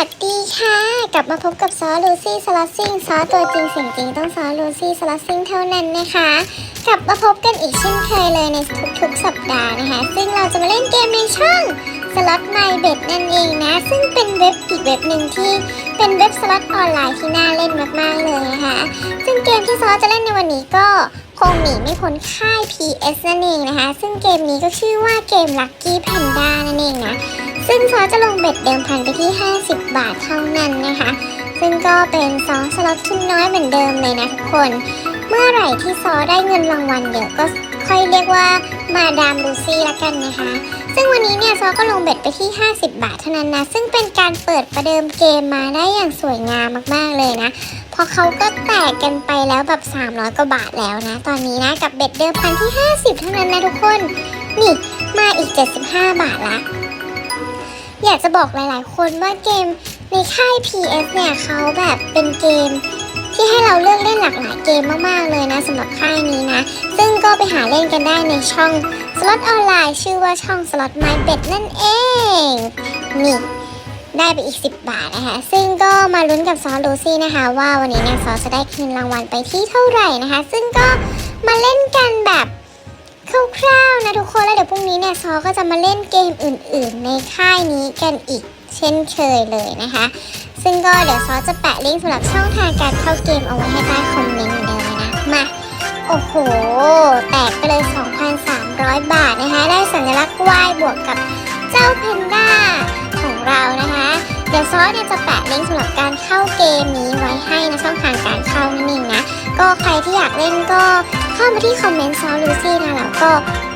วัสดีค่ะ กลับมาพบกับซอลูซี่สลัดซิ่งซอตัวจริงเสียงจริงต้องซอลูซี่สลัดซิ่งเท่านั้นนะคะ กลับมาพบกันอีกเช่นเคยเลยในทุกๆสัปดาห์นะคะ ซึ่งเราจะมาเล่นเกมในช่องสล็อตไมเบ็ดนั่นเองนะ ซึ่งเป็นเว็บอีกเว็บหนึ่งที่เป็นเว็บสล็อตออนไลน์ที่น่าเล่นมากๆเลยนะคะ ซึ่งเกมที่ซอจะเล่นในวันนี้ก็คงหนีไม่พ้นค่าย PS นั่นเองนะคะ ซึ่งเกมนี้ก็ชื่อว่าเกม Lucky Panda นั่นเองนะ ซึ่งซอจะลงเบ็ดเดิมพันไปที่ 50 บาทเท่านั้นนะคะ ซึ่งก็เป็นซอสล็อตทุนน้อยเหมือนเดิมเลยนะทุกคน เมื่อไหร่ที่ซอได้เงินรางวัลเดี๋ยวก็ค่อยเรียกว่ามาดามลูซี่ละกันนะคะ ซึ่งวันนี้เนี่ยซอก็ลงเบ็ดไปที่ 50 บาทเท่านั้นนะ ซึ่งเป็นการเปิดประเดิมเกมมาได้อย่างสวยงามมากๆเลยนะพราะเขาก็แตกกันไปแล้วแบบ 300 กว่าบาทแล้วนะ ตอนนี้นะกับเบ็ดเดิมพันที่ 50 เท่านั้นนะทุกคน นี่ มาอีก 75 บาทละ อยากจะบอกหลาย ๆ คนว่าเกมในค่าย PS เนี่ยเขาแบบเป็นเกม ที่ให้เราเลือกเล่นหลากหลายเกมมาก ๆ เลยนะสำหรับค่ายนี้นะ ซึ่งก็ไปหาเล่นกันได้ในช่องสล็อตออนไลน์ชื่อว่าช่องสล็อตไมเบ็ดนั่นเอง นี่ได้ไปอีก 10 บาทนะคะ ซึ่งก็มาลุ้นกับซอสลูซี่นะคะ ว่าวันนี้เนี่ยซอสจะได้เงินรางวัลไปที่เท่าไหร่นะคะ ซึ่งก็มาเล่นกันแบบ คร่าวๆนะทุกคนแล้วเดี๋ยวพรุ่งนี้เนี่ยซอก็จะมาเล่นเกมอื่น ๆ ในค่ายนี้กันอีกเช่นเคยเลยนะคะ ซึ่งก็เดี๋ยวซอจะแปะลิงก์สำหรับช่องทางการเข้าเกมเอาไว้ให้ใต้คอมเมนต์เหมือนเดิมเลยนะมาโอ้โห แตกไปเลย 2,300 บาทนะคะ ได้สัญลักษณ์วายบวกกับเจ้าเพนด้าของเรานะคะ เดี๋ยวซอสเนี่ยจะแปะลิงก์สำหรับการเข้าเกมนี้ไว้ให้นะช่องทางการเข้านั่นเองนะ ก็ใครที่อยากเล่นก็เข้ามาที่คอมเมนต์ซอลูซี่นะแล้วก็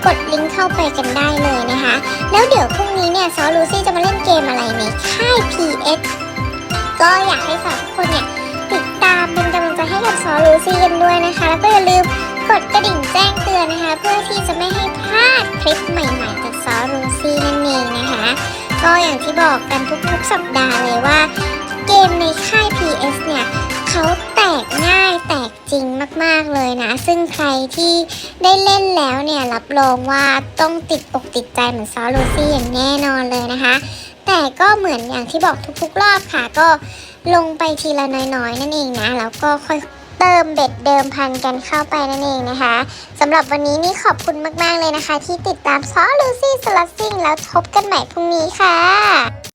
กดลิงก์เข้าไปกันได้เลยนะคะ แล้วเดี๋ยวพรุ่งนี้เนี่ยซอลูซี่จะมาเล่นเกมอะไรในค่าย PS ก็อยากให้ฝากทุกคนเนี่ยติดตามเป็นกำลังใจให้กับซอลูซี่กันด้วยนะคะ แล้วก็อย่าลืมกดกระดิ่งแจ้งเตือนนะคะ เพื่อที่จะไม่ให้พลาดคลิปใหม่ๆจากซอลูซี่นั่นเองนะคะ ก็อย่างที่บอกกันทุกๆสัปดาห์เลยว่า เกมในค่าย PS เนี่ยเขาแตกง่ายแตก จริงมากๆเลยนะ ซึ่งใครที่ได้เล่นแล้วเนี่ยรับรองว่าต้องติดอกติดใจเหมือนซอลูซี่อย่างแน่นอนเลยนะคะ แต่ก็เหมือนอย่างที่บอกทุกๆ รอบค่ะ ก็ลงไปทีละน้อยๆ นั่นเองนะ แล้วก็ค่อยเติมเบ็ดเดิมพันกันเข้าไปนั่นเองนะคะสำหรับวันนี้นี่ขอบคุณมากๆเลยนะคะ ที่ติดตามซอลูซี่สลัดซิ่งแล้วพบกันใหม่พรุ่งนี้ค่ะ